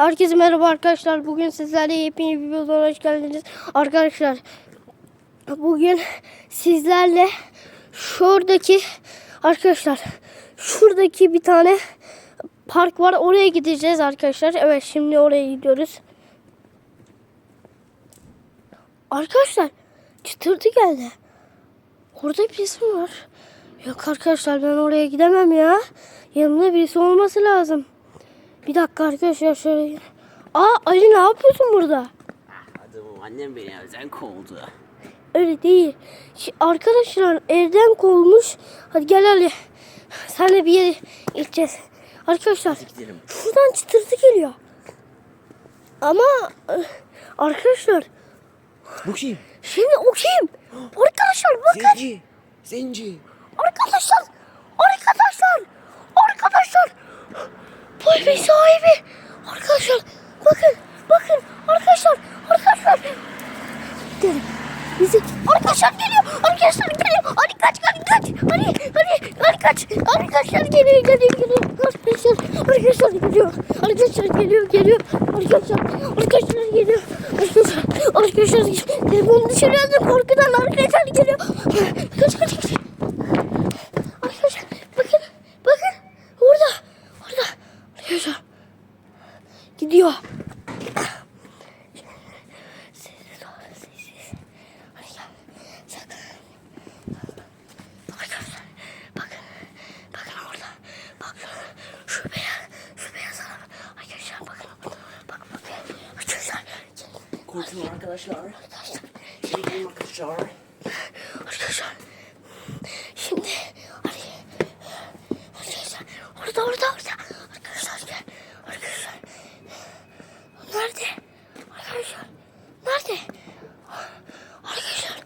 Herkese merhaba arkadaşlar. Bugün sizlerle yepyeni bir videoda hoş geldiniz. Arkadaşlar bugün sizlerle şuradaki arkadaşlar şuradaki bir tane park var. Oraya gideceğiz arkadaşlar. Evet şimdi oraya gidiyoruz. Arkadaşlar çıtırtı geldi. Orada birisi var? Yok arkadaşlar ben oraya gidemem ya. Yanımda birisi olması lazım. Bir dakika arkadaşlar şöyle. Aa Ali ne yapıyorsun burada? Adamım annem beni evden kovdu. Öyle değil. Şi- arkadaşlar evden kovmuş. Hadi gel Ali. Senle bir yere gideceğiz. Arkadaşlar Gidelim. şuradan çıtırtı geliyor. Ama eh, arkadaşlar Bu kim? şimdi o kim? Arkadaşlar bakın. Zenci. Zenci. Arkadaşlar, arkadaşlar. Bu evin sahibi. Arkadaşlar, bakın, bakın, arkadaşlar, arkadaşlar. Gidelim. Bizi, arkadaşlar geliyor, arkadaşlar geliyor. Hadi kaç, hadi kaç, hadi, hadi, hadi kaç. Arkadaşlar geliyor, geliyor, geliyor. Arkadaşlar, arkadaşlar geliyor. Arkadaşlar geliyor, geliyor. Arkadaşlar, arkadaşlar geliyor. Arkadaşlar, arkadaşlar. Telefonu dışarı aldım korkudan arkadaşlar geliyor. Kaç, kaç, kaç. Arkadaşlar bakın bakın orada orada arkadaşlar gidiyor. Sessiz ol sessiz. Hadi gel sakın. Arkadaşlar bakın bakın orada bak şu, beyaz şu beyaz araba. Arkadaşlar bakın bak bak arkadaşlar gelin. Korkun arkadaşlar. arkadaşlar Çekin arkadaşlar. Arkadaşlar. Şimdi hadi. Arkadaşlar. Orada orada orada. Arkadaşlar gel. Arkadaşlar. Nerede? Arkadaşlar. Nerede? Arkadaşlar.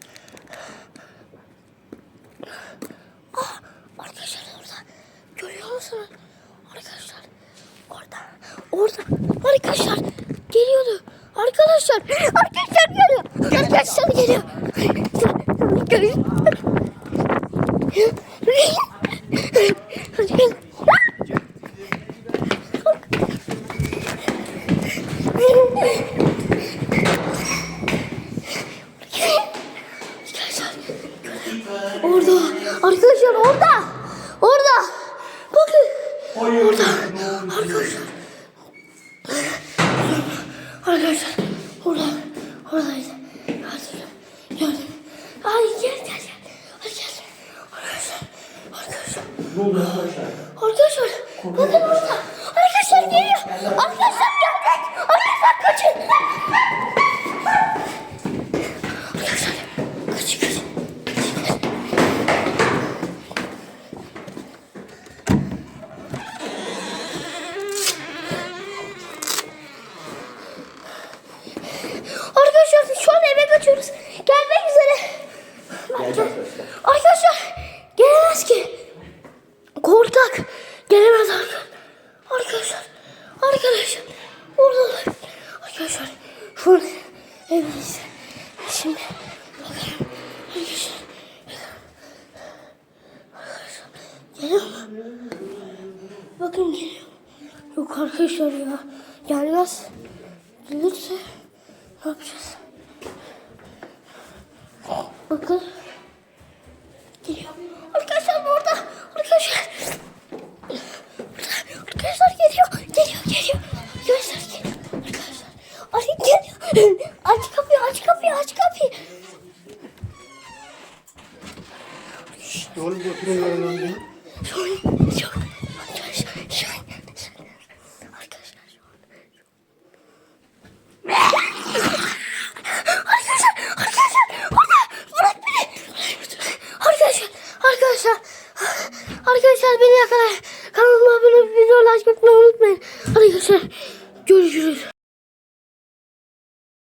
Ah, arkadaşlar orada. Musunuz? Arkadaşlar. Orada. Orada. Arkadaşlar. Geliyordu. Arkadaşlar. Arkadaşlar geliyor. Arkadaşlar geliyor. Orada. Arkadaşlar. Orada. Bakın. Orada. Arkadaşlar. Arkadaşlar. Orada. Oradaydı. Gördüm. Gördüm. Ay gel gel gel. Hadi gel. Arkadaşlar. Arkadaşlar. Ne oldu arkadaşlar? Arkadaşlar. Bakın orada. Arkadaşlar geliyor. Arkadaşlar geldik. Arkadaşlar kaçın. Arkadaşlar. Kaçın kaçın. Arkadaşlar şu an eve kaçıyoruz. Gelmek üzere. Arkadaşlar gelemez ki. Korkak. Gelemez arkadaşlar. Arkadaşlar. Arkadaşlar. Oradalar. Arkadaşlar. Şu an evdeyiz. Şimdi bakalım. Arkadaşlar. Arkadaşlar. Geliyor mu? Bakın geliyor. Yok arkadaşlar ya. Gelmez. Gelirse ne yapacağız? Bakın. Geliyor. Arkadaşlar burada. Arkadaşlar. Burada. Arkadaşlar geliyor. Geliyor geliyor. Arkadaşlar geliyor. Arkadaşlar. Ay geliyor. Aç kapıyı aç kapıyı aç kapıyı. Oğlum oturun yanından bir. Şu an şu an. Arkadaşlar şu an. Arkadaşlar şu an. Arkadaşlar, arkadaşlar, orada, bırak beni. Arkadaşlar, arkadaşlar, arkadaşlar beni yakalayın. Kanalıma abone olup video like unutmayın. Arkadaşlar, görüşürüz.